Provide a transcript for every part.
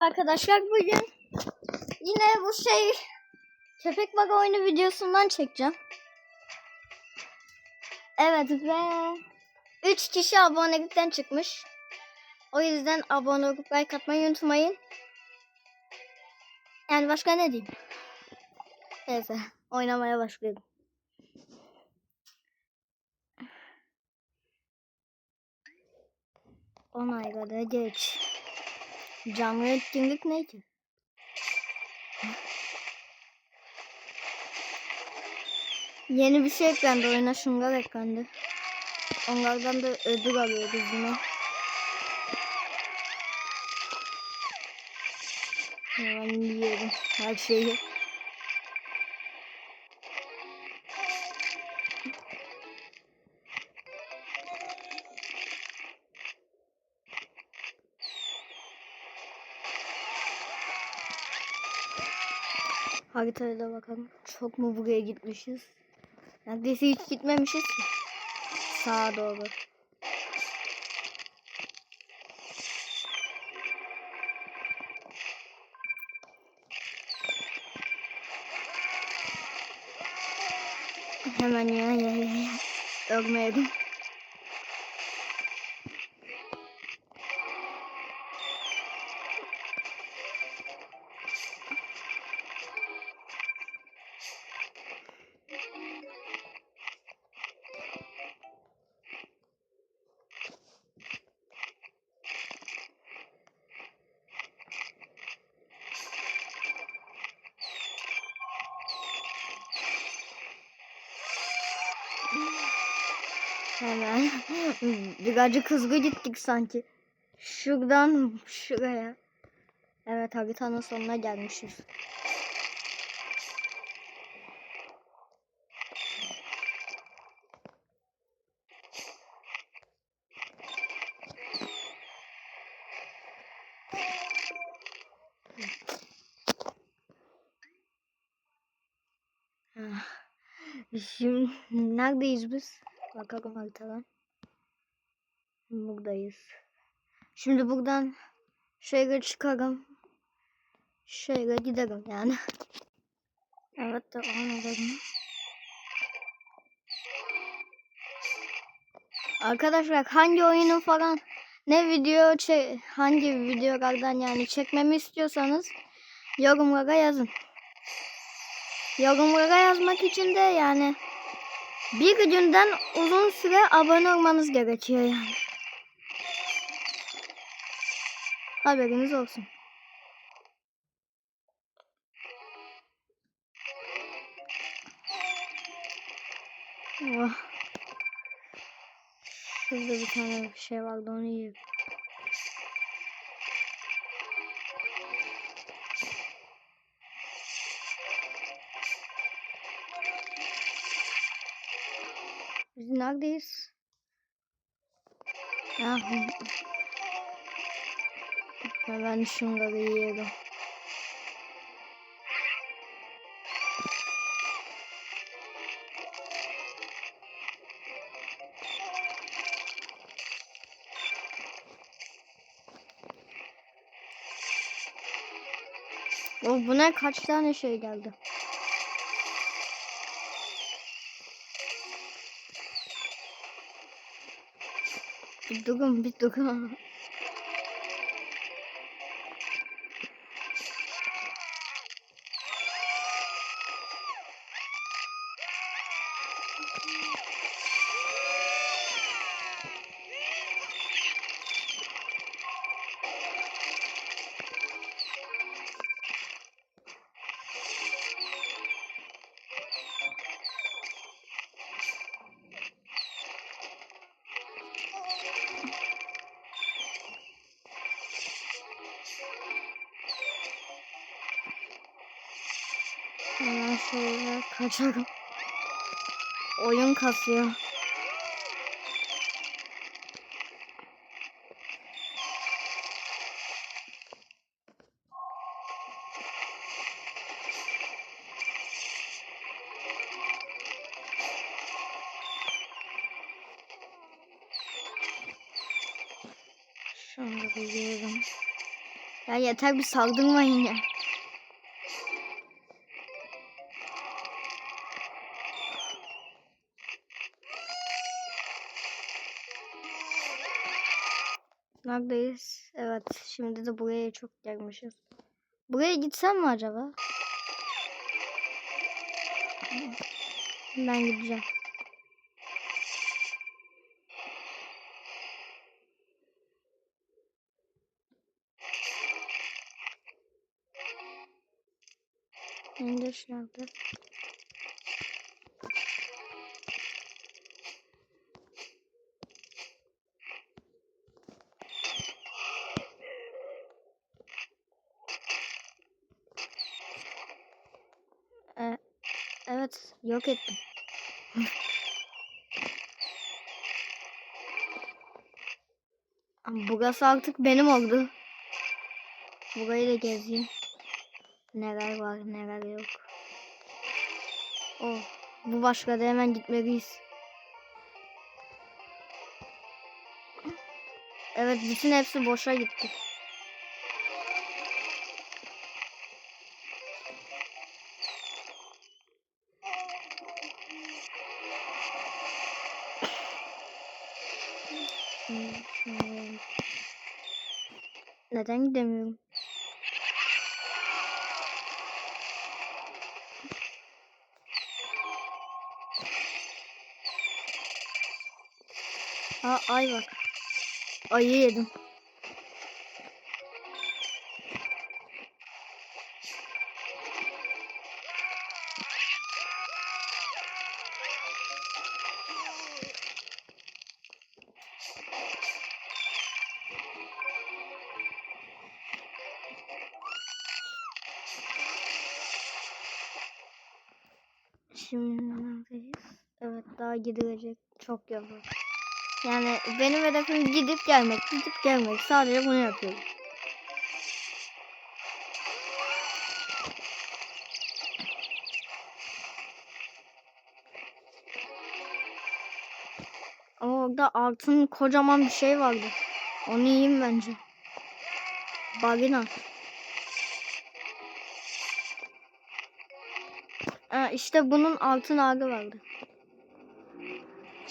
Arkadaşlar bugün yine bu şey köpek baga oyunu videosundan çekeceğim. Evet ve 3 kişi abonelikten çıkmış. O yüzden abone olup like atmayı unutmayın. Yani başka ne diyeyim? Neyse oynamaya başlayalım. Onay kadar geç. Canlı etkinlik ne ki? Yeni bir şey eklendi oyuna şunlar eklendi. Onlardan da ödül alıyoruz yine. Hemen yiyelim her şeyi. Haritaya da bakalım. Çok mu buraya gitmişiz? Neredeyse hiç gitmemişiz ki. Sağa doğru. Hemen ya ya ya. Ölmeyelim. Hemen. Birazcık hızlı gittik sanki. Şuradan şuraya. Evet haritanın sonuna gelmişiz. Şimdi neredeyiz biz? Bakalım haritadan. Buradayız. Şimdi buradan şöyle çıkarım. Şöyle giderim yani. Evet devam edelim. Arkadaşlar hangi oyunun falan ne video hangi videolardan yani çekmemi istiyorsanız yorumlara yazın. Yorumlara yazmak için de yani bir günden uzun süre abone olmanız gerekiyor yani. Haberiniz olsun. Oh. Şurada bir tane bir şey vardı onu yiyeyim. Biz neredeyiz? Ah. Hemen şunları yiyelim. Oh, buna kaç tane şey geldi? Bir durun bir durun. Hemen şöyle kaçalım. Oyun kasıyor. Şunu da yiyelim. Ya yeter bir saldırmayın ya. Neredeyiz? Evet, şimdi de buraya çok gelmişiz. Buraya gitsem mi acaba? Ben gideceğim. İndir nerede? Ee, evet, yok ettim. Ama Burası artık benim oldu. Burayı da gezeyim. Neler var neler yok. Oh, bu başka da hemen gitmeliyiz. Evet bütün hepsi boşa gitti. Şunu- Neden gidemiyorum? Ay bak. Ayı yedim. Şimdi neredeyiz? Evet daha gidilecek çok yol var. Yani benim hedefim gidip gelmek, gidip gelmek. Sadece bunu yapıyorum. Orada altın kocaman bir şey vardı. Onu yiyeyim bence. Balina. Ha, işte bunun altın ağrı vardı.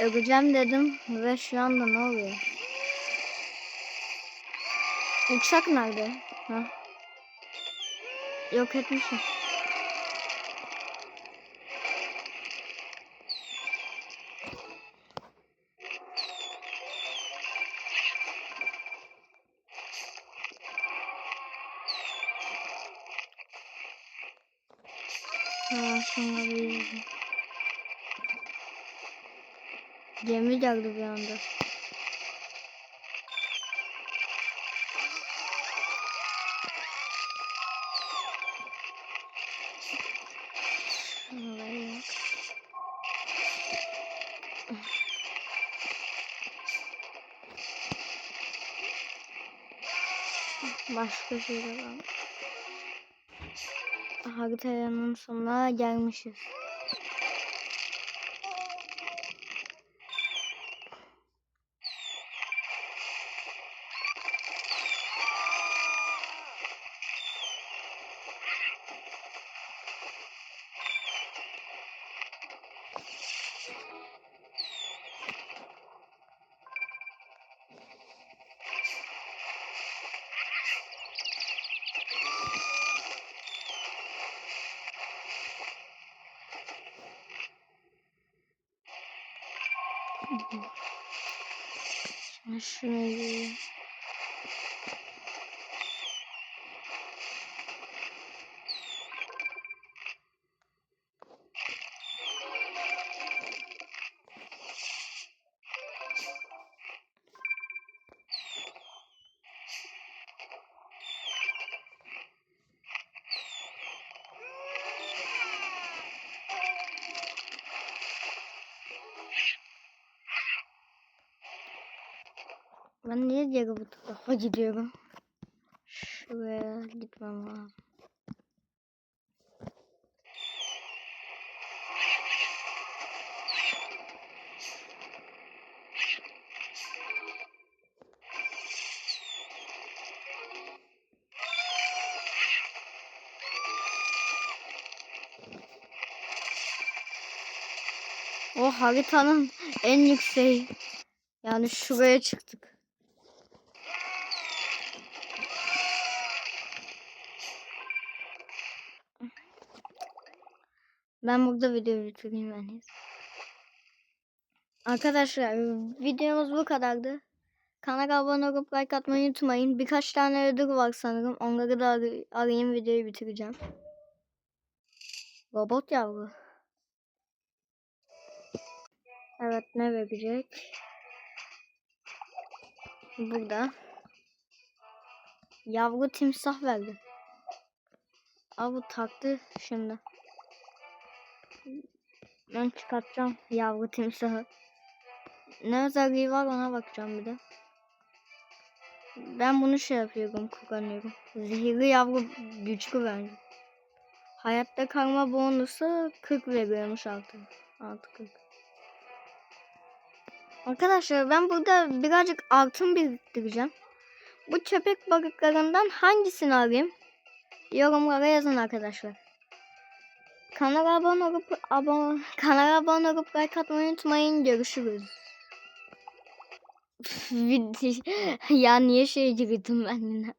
Öleceğim dedim ve şu anda ne oluyor? Uçak nerede? Ha? Yok etmişim. Gemi geldi bir anda. Başka şeyler var. Haritanın sonuna gelmişiz. Şimdi şunu yiyeyim. Ben niye diğer bu tarafa gidiyorum? Şuraya gitmem lazım. O haritanın en yükseği. Yani şuraya çıktık. Ben burada videoyu bitireyim en iyisi. Arkadaşlar videomuz bu kadardı. Kanala abone olup like atmayı unutmayın. Birkaç tane ödül var sanırım. Onları da aray- arayayım videoyu bitireceğim. Robot yavru. Evet ne verecek? Burada. Yavru timsah verdi. Aa bu taktı şimdi. Ben çıkartacağım yavru timsahı. Ne özelliği var ona bakacağım bir de. Ben bunu şey yapıyorum, kullanıyorum. Zehirli yavru güçlü bence. Hayatta kalma bonusu 40 veriyormuş altı. Altı 40. Arkadaşlar ben burada birazcık altın biriktireceğim. Bu köpek balıklarından hangisini alayım? Yorumlara yazın arkadaşlar. Kanala abone olup abone, kanala abone olup like atmayı unutmayın. Görüşürüz. Ya niye şey girdim ben yine?